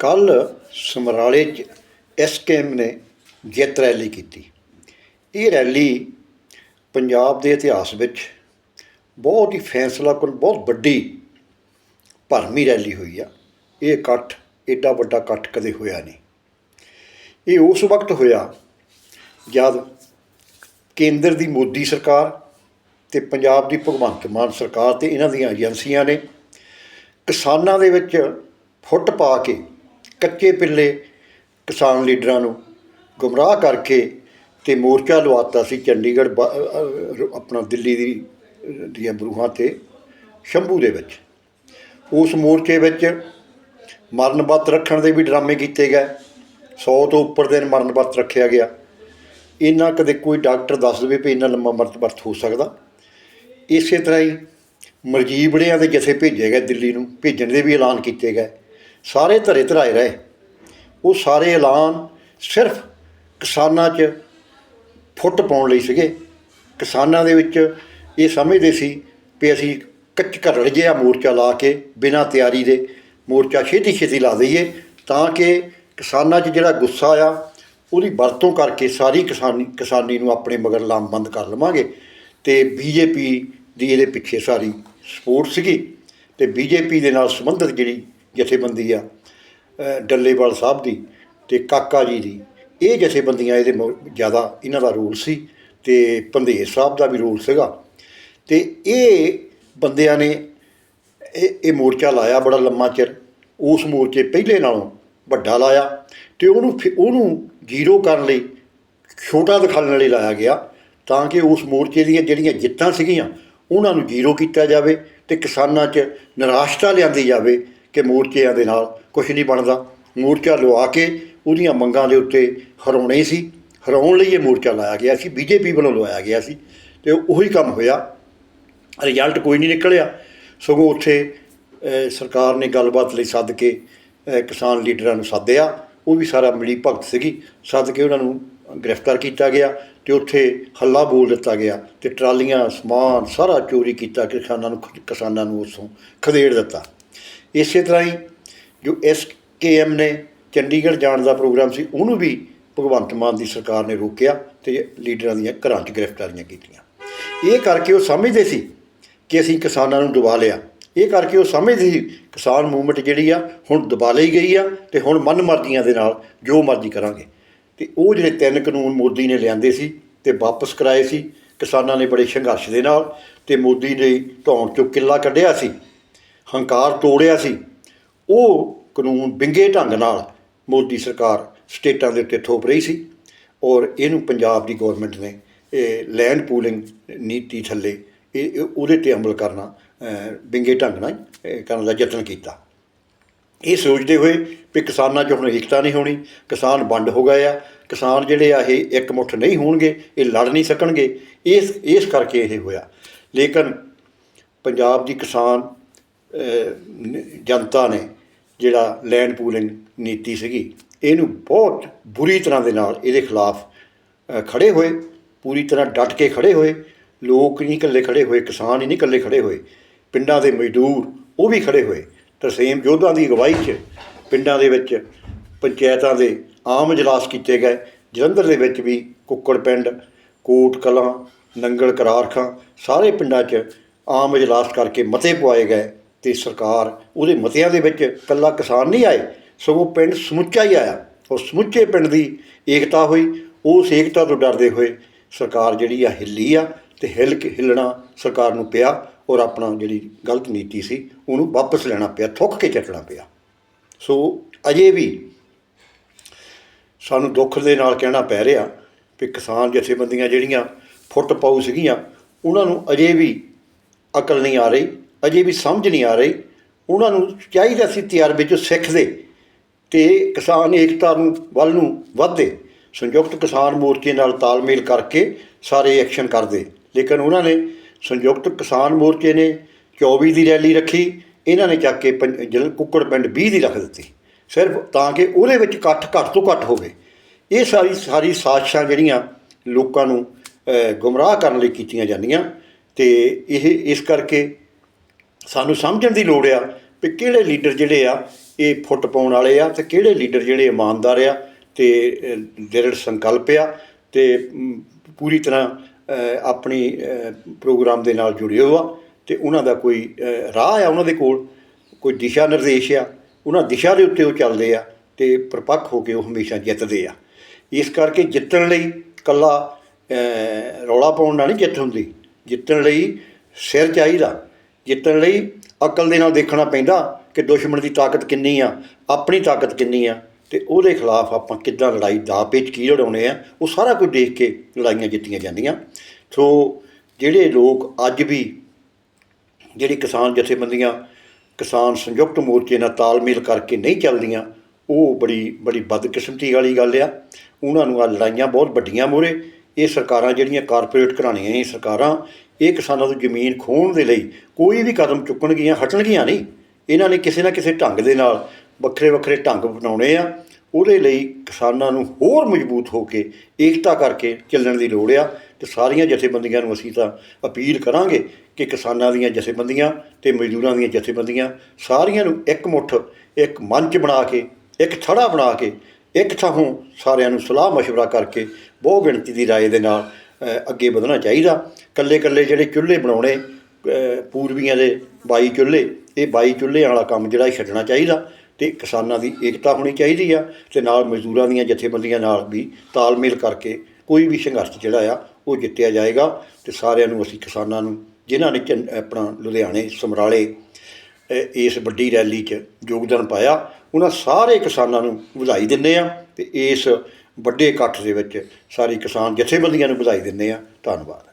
ਕੱਲ ਸਮਰਾਲੇ 'ਚ ਐਸਕੇਐਮ ਨੇ ਜਿੱਤ ਰੈਲੀ ਕੀਤੀ। ਇਹ ਰੈਲੀ ਪੰਜਾਬ ਦੇ ਇਤਿਹਾਸ ਵਿੱਚ ਬਹੁਤ ਹੀ ਫੈਸਲਾ ਕੁਲ ਬਹੁਤ ਵੱਡੀ ਭਰਮੀ ਰੈਲੀ ਹੋਈ ਆ। ਇਹ ਇਕੱਠ, ਏਡਾ ਵੱਡਾ ਇਕੱਠ ਕਦੇ ਹੋਇਆ ਨਹੀਂ। ਇਹ ਉਸ ਵਕਤ ਹੋਇਆ ਜਦ ਕੇਂਦਰ ਦੀ ਮੋਦੀ ਸਰਕਾਰ ਤੇ ਪੰਜਾਬ ਦੀ ਭਗਵੰਤ ਮਾਨ ਸਰਕਾਰ ਤੇ ਇਹਨਾਂ ਦੀਆਂ ਏਜੰਸੀਆਂ ਨੇ ਕਿਸਾਨਾਂ ਦੇ ਵਿੱਚ ਫੁੱਟ ਪਾ ਕੇ ਕੱਚੇ ਪਿੱਲੇ ਕਿਸਾਨ ਲੀਡਰਾਂ ਨੂੰ ਗੁੰਮਰਾਹ ਕਰਕੇ ਤੇ ਮੋਰਚਾ ਲਵਾਤਾ ਸੀ ਚੰਡੀਗੜ੍ਹ ਬ- ਆਪਣਾ ਦਿੱਲੀ ਦੀ, ਦੀਆਂ ਬਰੂਹਾਂ ਤੇ ਸ਼ੰਭੂ ਦੇ ਵਿੱਚ। ਉਸ ਮੋਰਚੇ ਵਿੱਚ ਮਰਨ ਵਰਤ ਰੱਖਣ ਦੇ ਵੀ ਡਰਾਮੇ ਕੀਤੇ ਗਏ। 100 ਤੋਂ ਉੱਪਰ ਦਿਨ ਮਰਨ ਵਰਤ ਰੱਖਿਆ ਗਿਆ। ਇੰਨਾ ਕਦੇ ਕੋਈ ਡਾਕਟਰ ਦੱਸ ਦੇਵੇ ਵੀ ਇੰਨਾ ਲੰਮਾ ਮਰਨ ਵਰਤ ਹੋ ਸਕਦਾ। ਇਸੇ ਤਰ੍ਹਾਂ ਹੀ ਮਰਜੀਬੜਿਆਂ ਦੇ ਜਥੇ ਭੇਜੇ ਗਏ ਦਿੱਲੀ ਨੂੰ, ਭੇਜਣ ਦੇ ਵੀ ਐਲਾਨ ਕੀਤੇ ਗਏ। ਸਾਰੇ ਧਰੇ ਧਰਾਏ ਰਹੇ। ਉਹ ਸਾਰੇ ਐਲਾਨ ਸਿਰਫ ਕਿਸਾਨਾਂ 'ਚ ਫੁੱਟ ਪਾਉਣ ਲਈ ਸੀਗੇ। ਕਿਸਾਨਾਂ ਦੇ ਵਿੱਚ ਇਹ ਸਮਝਦੇ ਸੀ ਵੀ ਅਸੀਂ ਕੱਚ ਘਰੜ ਜਿਹਾ ਮੋਰਚਾ ਲਾ ਕੇ ਬਿਨਾਂ ਤਿਆਰੀ ਦੇ ਮੋਰਚਾ ਛੇਤੀ ਛੇਤੀ ਲਾ ਦਈਏ ਤਾਂ ਕਿ ਕਿਸਾਨਾਂ 'ਚ ਜਿਹੜਾ ਗੁੱਸਾ ਆ, ਉਹਦੀ ਵਰਤੋਂ ਕਰਕੇ ਸਾਰੀ ਕਿਸਾਨੀ ਕਿਸਾਨੀ ਨੂੰ ਆਪਣੇ ਮਗਰ ਲਾਮਬੰਦ ਕਰ ਲਵਾਂਗੇ। ਤੇ ਬੀਜੇਪੀ ਦੀ ਇਹਦੇ ਪਿੱਛੇ ਸਾਰੀ ਸਪੋਰਟ ਸੀਗੀ। ਤੇ ਬੀਜੇਪੀ ਦੇ ਨਾਲ ਸੰਬੰਧਿਤ ਜਿਹੜੀ ਜਥੇਬੰਦੀ ਆ ਡੱਲੇਵਾਲ ਸਾਹਿਬ ਦੀ ਤੇ ਕਾਕਾ ਜੀ ਦੀ। ਇਹ ਜਥੇਬੰਦੀਆਂ ਇਹਦੇ ਮੋ- ਜ਼ਿਆਦਾ ਇਹਨਾਂ ਦਾ ਰੂਲ ਸੀ ਤੇ ਪੰਧੇਰ ਸਾਹਿਬ ਦਾ ਵੀ ਰੂਲ ਸੀਗਾ। ਤੇ ਇਹ ਬੰਦਿਆਂ ਨੇ ਇਹ ਇਹ ਮੋਰਚਾ ਲਾਇਆ ਬੜਾ ਲੰਮਾ ਚਿਰ। ਉਸ ਮੋਰਚੇ ਪਹਿਲੇ ਨਾਲੋਂ ਵੱਡਾ ਲਾਇਆ ਤੇ ਉਹਨੂੰ ਫਿ- ਉਹਨੂੰ ਜ਼ੀਰੋ ਕਰਨ ਲਈ ਛੋਟਾ ਦਿਖਾਉਣ ਲਈ ਲਾਇਆ ਗਿਆ ਤਾਂ ਕਿ ਉਸ ਮੋਰਚੇ ਦੀਆਂ ਜਿਹੜੀਆਂ ਜਿੱਤਾਂ ਸੀਗੀਆਂ, ਉਹਨਾਂ ਨੂੰ ਜ਼ੀਰੋ ਕੀਤਾ ਜਾਵੇ ਤੇ ਕਿਸਾਨਾਂ 'ਚ ਨਿਰਾਸ਼ਤਾ ਲਿਆਂਦੀ ਜਾਵੇ ਕਿ ਮੋਰਚਿਆਂ ਦੇ ਨਾਲ ਕੁਝ ਨਹੀਂ ਬਣਦਾ। ਮੋਰਚਾ ਲਵਾ ਕੇ ਉਹਦੀਆਂ ਮੰਗਾਂ ਦੇ ਉੱਤੇ ਹਰਾਉਣੇ ਸੀ। ਹਰਾਉਣ ਲਈ ਇਹ ਮੋਰਚਾ ਲਾਇਆ ਗਿਆ ਸੀ। ਬੀਜੇਪੀ ਵੱਲੋਂ ਲਵਾਇਆ ਗਿਆ ਸੀ। ਤੇ ਉਹੀ ਕੰਮ ਹੋਇਆ। ਰਿਜ਼ਲਟ ਕੋਈ ਨਹੀਂ ਨਿਕਲਿਆ। ਸਗੋਂ ਉੱਥੇ ਸਰਕਾਰ ਨੇ ਗੱਲਬਾਤ ਲਈ ਸੱਦ ਕੇ ਕਿਸਾਨ ਲੀਡਰਾਂ ਨੂੰ ਸੱਦਿਆ। ਉਹ ਵੀ ਸਾਰਾ ਮਿਲੀ ਭਗਤ ਸੀਗੀ। ਸੱਦ ਕੇ ਉਹਨਾਂ ਨੂੰ ਗ੍ਰਿਫਤਾਰ ਕੀਤਾ ਗਿਆ ਤੇ ਉੱਥੇ ਹੱਲਾ ਬੋਲ ਦਿੱਤਾ ਗਿਆ ਤੇ ਟਰਾਲੀਆਂ, ਸਮਾਨ ਸਾਰਾ ਚੋਰੀ ਕੀਤਾ। ਕਿਸਾਨਾਂ ਨੂੰ ਕਿਸਾਨਾਂ ਨੂੰ ਉਸੋਂ ਖਦੇੜ ਦਿੱਤਾ। ਇਸੇ ਤਰ੍ਹਾਂ ਹੀ ਜੋ ਐਸ ਕੇ ਐਮ ਨੇ ਚੰਡੀਗੜ੍ਹ ਜਾਣ ਦਾ ਪ੍ਰੋਗਰਾਮ ਸੀ, ਉਹਨੂੰ ਵੀ ਭਗਵੰਤ ਮਾਨ ਦੀ ਸਰਕਾਰ ਨੇ ਰੋਕਿਆ ਤੇ ਲੀਡਰਾਂ ਦੀਆਂ ਘਰਾਂ 'ਚ ਗ੍ਰਿਫਤਾਰੀਆਂ ਕੀਤੀਆਂ। ਇਹ ਕਰਕੇ ਉਹ ਸਮਝਦੇ ਸੀ ਕਿ ਅਸੀਂ ਕਿਸਾਨਾਂ ਨੂੰ ਦਬਾ ਲਿਆ। ਇਹ ਕਰਕੇ ਉਹ ਸਮਝਦੇ ਸੀ, ਕਿਸਾਨ ਮੂਵਮੈਂਟ ਜਿਹੜੀ ਆ, ਹੁਣ ਦਬਾ ਲਈ ਗਈ ਆ ਤੇ ਹੁਣ ਮਨਮਰਜ਼ੀਆਂ ਦੇ ਨਾਲ ਜੋ ਮਰਜ਼ੀ ਕਰਾਂਗੇ। ਤੇ ਉਹ ਜਿਹੜੇ ਤਿੰਨ ਕਾਨੂੰਨ ਮੋਦੀ ਨੇ ਲਿਆਂਦੇ ਸੀ ਤੇ ਵਾਪਸ ਕਰਾਏ ਸੀ, ਕਿਸਾਨਾਂ ਨੇ ਬੜੇ ਸੰਘਰਸ਼ ਦੇ ਨਾਲ ਤੇ ਮੋਦੀ ਨੇ ਧੌਣ ਚੋਂ ਕਿੱਲਾ ਕੱਢਿਆ ਸੀ। ਹੰਕਾਰ ਤੋੜਿਆ ਸੀ। ਉਹ ਕਾਨੂੰਨ ਵਿੰਗੇ ਢੰਗ ਨਾਲ ਮੋਦੀ ਸਰਕਾਰ ਸਟੇਟਾਂ ਦੇ ਉੱਤੇ ਥੋਪ ਰਹੀ ਸੀ ਔਰ ਇਹਨੂੰ ਪੰਜਾਬ ਦੀ ਗਵਰਨਮੈਂਟ ਨੇ ਇਹ ਲੈਂਡ ਪੂਲਿੰਗ ਨੀਤੀ ਥੱਲੇ ਇਹ ਉਹਦੇ ਤੇ ਅਮਲ ਕਰਨਾ ਅਹ, ਵਿੰਗੇ ਢੰਗ ਨਾਲ ਕਰਨ ਦਾ ਯਤਨ ਕੀਤਾ। ਇਹ ਸੋਚਦੇ ਹੋਏ ਵੀ ਕਿਸਾਨਾਂ 'ਚ ਹੁਣ ਏਕਤਾ ਨਹੀਂ ਹੋਣੀ ਕਿਸਾਨ ਵੰਡ ਹੋ ਗਏ ਆ ਕਿਸਾਨ ਜਿਹੜੇ ਆ ਇਹ ਇੱਕ ਮੁੱਠ ਨਹੀਂ ਹੋਣਗੇ ਇਹ ਲੜ ਨਹੀਂ ਸਕਣਗੇ ਇਸ ਇਸ ਕਰਕੇ ਇਹ ਹੋਇਆ। ਲੇਕਿਨ ਪੰਜਾਬ ਦੀ ਕਿਸਾਨ ਜਨਤਾ ਨੇ ਜਿਹੜਾ ਲੈਂਡ ਪੂਲਿੰਗ ਨੀਤੀ ਸੀਗੀ ਇਹਨੂੰ ਬਹੁਤ ਬੁਰੀ ਤਰ੍ਹਾਂ ਦੇ ਨਾਲ ਇਹਦੇ ਖਿਲਾਫ ਅ, ਖੜੇ ਹੋਏ ਪੂਰੀ ਤਰ੍ਹਾਂ ਡਟ ਕੇ ਖੜੇ ਹੋਏ ਲੋਕ ਨਹੀਂ ਇਕੱਲੇ ਖੜੇ ਹੋਏ ਕਿਸਾਨ ਹੀ ਨਹੀਂ ਇਕੱਲੇ ਖੜੇ ਹੋਏ ਪਿੰਡਾਂ ਦੇ ਮਜ਼ਦੂਰ ਉਹ ਵੀ ਖੜੇ ਹੋਏ। ਤਰਸੇਮ ਯੋਧਾ ਦੀ ਅਗਵਾਈ 'ਚ ਪਿੰਡਾਂ ਦੇ ਵਿੱਚ ਪੰਚਾਇਤਾਂ ਦੇ ਆਮ ਇਜਲਾਸ ਕੀਤੇ ਗਏ ਜਲੰਧਰ ਦੇ ਵਿੱਚ ਵੀ ਕੁੱਕੜ ਪਿੰਡ ਕੋਟ ਕਲਾਂ ਨੰਗਲ ਕਰਾਰਖਾਂ ਸਾਰੇ ਪਿੰਡਾਂ 'ਚ ਆਮ ਇਜਲਾਸ ਕਰਕੇ ਮਤੇ ਪਵਾਏ ਗਏ। ਤੇ ਸਰਕਾਰ ਉਹਦੇ ਮਤਿਆਂ ਦੇ ਵਿੱਚ ਇਕੱਲਾ ਕਿਸਾਨ ਨਹੀਂ ਆਏ, ਸਗੋਂ ਪਿੰਡ ਸਮੁੱਚਾ ਹੀ ਆਇਆ ਔਰ ਸਮੁੱਚੇ ਪਿੰਡ ਦੀ ਏਕਤਾ ਹੋਈ, ਉਸ ਏਕਤਾ ਤੋਂ ਡਰਦੇ ਹੋਏ ਸਰਕਾਰ ਜਿਹੜੀ ਆ ਹਿੱਲੀ ਆ ਤੇ ਹਿੱਲ ਕੇ ਹਿੱਲਣਾ ਸਰਕਾਰ ਨੂੰ ਪਿਆ ਔਰ ਆਪਣਾ ਜਿਹੜੀ ਗਲਤ ਨੀਤੀ ਸੀ ਉਹਨੂੰ ਵਾਪਸ ਲੈਣਾ ਪਿਆ, ਥੁੱਕ ਕੇ ਚੱਟਣਾ ਪਿਆ। ਸੋ ਅਜੇ ਵੀ ਸਾਨੂੰ ਦੁੱਖ ਦੇ ਨਾਲ ਕਹਿਣਾ ਪੈ ਰਿਹਾ ਵੀ ਕਿਸਾਨ ਜਥੇਬੰਦੀਆਂ ਜਿਹੜੀਆਂ ਫੁੱਟ ਪਾਉ ਸੀਗੀਆਂ, ਉਹਨਾਂ ਨੂੰ ਅਜੇ ਵੀ ਅਕਲ ਨਹੀਂ ਆ ਰਹੀ। ਅਜੇ ਵੀ ਸਮਝ ਨਹੀਂ ਆ ਰਹੀ। ਉਹਨਾਂ ਨੂੰ ਚਾਹੀਦਾ ਸੀ ਤਜਰਬੇ ਚੋਂ ਸਿੱਖਦੇ ਤੇ ਕਿਸਾਨ ਏਕਤਾ ਨੂੰ ਵੱਲ ਨੂੰ ਵਧਦੇ। ਸੰਯੁਕਤ ਕਿਸਾਨ ਮੋਰਚੇ ਨਾਲ ਤਾਲਮੇਲ ਕਰਕੇ ਸਾਰੇ ਐਕਸ਼ਨ ਕਰਦੇ। ਲੇਕਿਨ ਉਹਨਾਂ ਨੇ ਸੰਯੁਕਤ ਕਿਸਾਨ ਮੋਰਚੇ ਨੇ 24 ਦੀ ਰੈਲੀ ਰੱਖੀ। ਇਹਨਾਂ ਨੇ ਚੱਕ ਕੇ ਪੰਜ- ਜਲ ਕੁੱਕੜ ਪਿੰਡ 20 ਦੀ ਰੱਖ ਦਿੱਤੀ। ਸਿਰਫ ਤਾਂ ਕਿ ਉਹਦੇ ਵਿੱਚ ਇਕੱਠ ਘੱਟ ਤੋਂ ਘੱਟ ਹੋਵੇ। ਇਹ ਸਾਰੀ ਸਾਰੀ ਸਾਜ਼ਿਸ਼ਾਂ ਜਿਹੜੀਆਂ ਲੋਕਾਂ ਨੂੰ ਗੁੰਮਰਾਹ ਕਰਨ ਲਈ ਕੀਤੀਆਂ ਜਾਂਦੀਆਂ ਤੇ ਇਹ ਇਸ ਕਰਕੇ ਸਾਨੂੰ ਸਮਝਣ ਦੀ ਲੋੜ ਆ ਵੀ ਕਿਹੜੇ ਲੀਡਰ ਜਿਹੜੇ ਆ, ਇਹ ਫੁੱਟ ਪਾਉਣ ਵਾਲੇ ਆ ਤੇ ਕਿਹੜੇ ਲੀਡਰ ਜਿਹੜੇ ਇਮਾਨਦਾਰ ਆ ਤੇ ਦ੍ਰਿੜ ਸੰਕਲਪ ਆ ਤੇ ਪੂਰੀ ਤਰ੍ਹਾਂ ਆਪਣੀ ਪ੍ਰੋਗਰਾਮ ਦੇ ਨਾਲ ਜੁੜੇ ਹੋ ਆ ਤੇ ਉਹਨਾਂ ਦਾ ਕੋਈ ਰਾਹ ਆ ਉਹਨਾਂ ਦੇ ਕੋਲ, ਕੋਈ ਦਿਸ਼ਾ ਨਿਰਦੇਸ਼ ਆ, ਉਹਨਾਂ ਦਿਸ਼ਾ ਦੇ ਉੱਤੇ ਉਹ ਚੱਲਦੇ ਆ ਤੇ ਪ੍ਰਪੱਖ ਹੋ ਕੇ ਉਹ ਹਮੇਸ਼ਾ ਜਿੱਤਦੇ ਆ। ਇਸ ਕਰਕੇ ਜਿੱਤਣ ਲਈ ਕੱਲਾ ਰੌਲਾ ਪਾਉਣ ਨਾਲ ਨਹੀਂ ਜਿੱਤ ਹੁੰਦੀ, ਜਿੱਤਣ ਲਈ ਸਿਰ ਚਾਹੀਦਾ। ਜਿੱਤਣ ਲਈ ਅਕਲ ਦੇ ਨਾਲ ਦੇਖਣਾ ਪੈਂਦਾ ਕਿ ਦੁਸ਼ਮਣ ਦੀ ਤਾਕਤ ਕਿੰਨੀ ਆ, ਆਪਣੀ ਤਾਕਤ ਕਿੰਨੀ ਆ ਤੇ ਉਹਦੇ ਖਿਲਾਫ ਆਪਾਂ ਕਿੱਦਾਂ ਲੜਾਈ ਦਾ ਪੇਚ ਕੀ ਲੜਾਉਣੇ ਆ, ਉਹ ਸਾਰਾ ਕੁਝ ਦੇਖ ਕੇ ਲੜਾਈਆਂ ਜਿੱਤੀਆਂ ਜਾਂਦੀਆਂ। ਸੋ ਜਿਹੜੇ ਲੋਕ ਅੱਜ ਵੀ ਜਿਹੜੀ ਕਿਸਾਨ ਜਥੇਬੰਦੀਆਂ, ਕਿਸਾਨ ਸੰਯੁਕਤ ਮੋਰਚੇ ਨਾਲ ਤਾਲਮੇਲ ਕਰਕੇ ਨਹੀਂ ਚੱਲਦੀਆਂ, ਉਹ ਬੜੀ ਬੜੀ ਬਦਕਿਸਮਤੀ ਵਾਲੀ ਗੱਲ ਆ। ਉਹਨਾਂ ਨੂੰ ਆ ਲੜਾਈਆਂ ਬਹੁਤ ਵੱਡੀਆਂ ਮੋਰੇ ਇਹ ਸਰਕਾਰਾਂ ਜਿਹੜੀਆਂ ਕਾਰਪੋਰੇਟ ਘਰਾਣੀਆਂ ਇਹ ਸਰਕਾਰਾਂ ਇਹ ਕਿਸਾਨਾਂ ਤੋਂ ਜ਼ਮੀਨ ਖੋਹਣ ਦੇ ਲਈ ਕੋਈ ਵੀ ਕਦਮ ਚੁੱਕਣਗੀਆਂ ਹਟਣਗੀਆਂ ਨਹੀਂ ਇਹਨਾਂ ਨੇ ਕਿਸੇ ਨਾ ਕਿਸੇ ਢੰਗ ਦੇ ਨਾਲ ਵੱਖਰੇ ਵੱਖਰੇ ਢੰਗ ਬਣਾਉਣੇ ਆ ਉਹਦੇ ਲਈ ਕਿਸਾਨਾਂ ਨੂੰ ਹੋਰ ਮਜ਼ਬੂਤ ਹੋ ਕੇ ਏਕਤਾ ਕਰਕੇ ਚੱਲਣ ਦੀ ਲੋੜ ਆ ਤੇ ਸਾਰੀਆਂ ਜਥੇਬੰਦੀਆਂ ਨੂੰ ਅਸੀਂ ਤਾਂ ਅਪੀਲ ਕਰਾਂਗੇ ਕਿ ਕਿਸਾਨਾਂ ਦੀਆਂ ਜਥੇਬੰਦੀਆਂ ਤੇ ਮਜ਼ਦੂਰਾਂ ਦੀਆਂ ਜਥੇਬੰਦੀਆਂ ਸਾਰੀਆਂ ਨੂੰ ਇੱਕ ਮੁੱਠ ਇੱਕ ਮੰਚ ਬਣਾ ਕੇ ਇੱਕ ਥੜਾ ਬਣਾ ਕੇ ਇੱਕ ਥਾਂ ਸਾਰਿਆਂ ਨੂੰ ਸਲਾਹ مشورہ ਕਰਕੇ ਬਹੁ ਗਿਣਤੀ ਦੀ رائے ਦੇ ਨਾਲ ਅ, ਅੱਗੇ ਵਧਣਾ ਚਾਹੀਦਾ। ਕੱਲੇ ਕੱਲੇ ਜਿਹੜੇ ਚੁੱਲ੍ਹੇ ਬਣਾਉਣੇ ਪੂਰਬੀਆਂ ਦੇ 22 ਚੁੱਲ੍ਹੇ, ਇਹ 22 ਚੁੱਲ੍ਹੇ ਵਾਲਾ ਕੰਮ ਜਿਹੜਾ ਇਹ ਛੱਡਣਾ ਚਾਹੀਦਾ ਤੇ ਕਿਸਾਨਾਂ ਦੀ ਏਕਤਾ ਹੋਣੀ ਚਾਹੀਦੀ ਆ ਤੇ ਨਾਲ ਮਜ਼ਦੂਰਾਂ ਦੀਆਂ ਜਥੇਬੰਦੀਆਂ ਨਾਲ ਵੀ ਤਾਲਮੇਲ ਕਰਕੇ ਕੋਈ ਵੀ ਸੰਘਰਸ਼ ਜਿਹੜਾ ਆ, ਉਹ ਜਿੱਤਿਆ ਜਾਏਗਾ ਤੇ ਸਾਰਿਆਂ ਨੂੰ ਅਸੀਂ ਕਿਸਾਨਾਂ ਨੂੰ, ਜਿਨ੍ਹਾਂ ਨੇ ਚੰ- ਆਪਣਾ ਲੁਧਿਆਣੇ, ਸਮਰਾਲੇ ਇਸ ਵੱਡੀ ਰੈਲੀ 'ਚ ਯੋਗਦਾਨ ਪਾਇਆ, ਉਹਨਾਂ ਸਾਰੇ ਕਿਸਾਨਾਂ ਨੂੰ ਵਧਾਈ ਦਿੰਦੇ ਆ ਤੇ ਇਸ ਵੱਡੇ ਇਕੱਠ ਦੇ ਵਿੱਚ ਸਾਰੀ ਕਿਸਾਨ ਜਥੇਬੰਦੀਆਂ ਨੂੰ ਵਧਾਈ ਦਿੰਦੇ ਆ ਧੰਨਵਾਦ।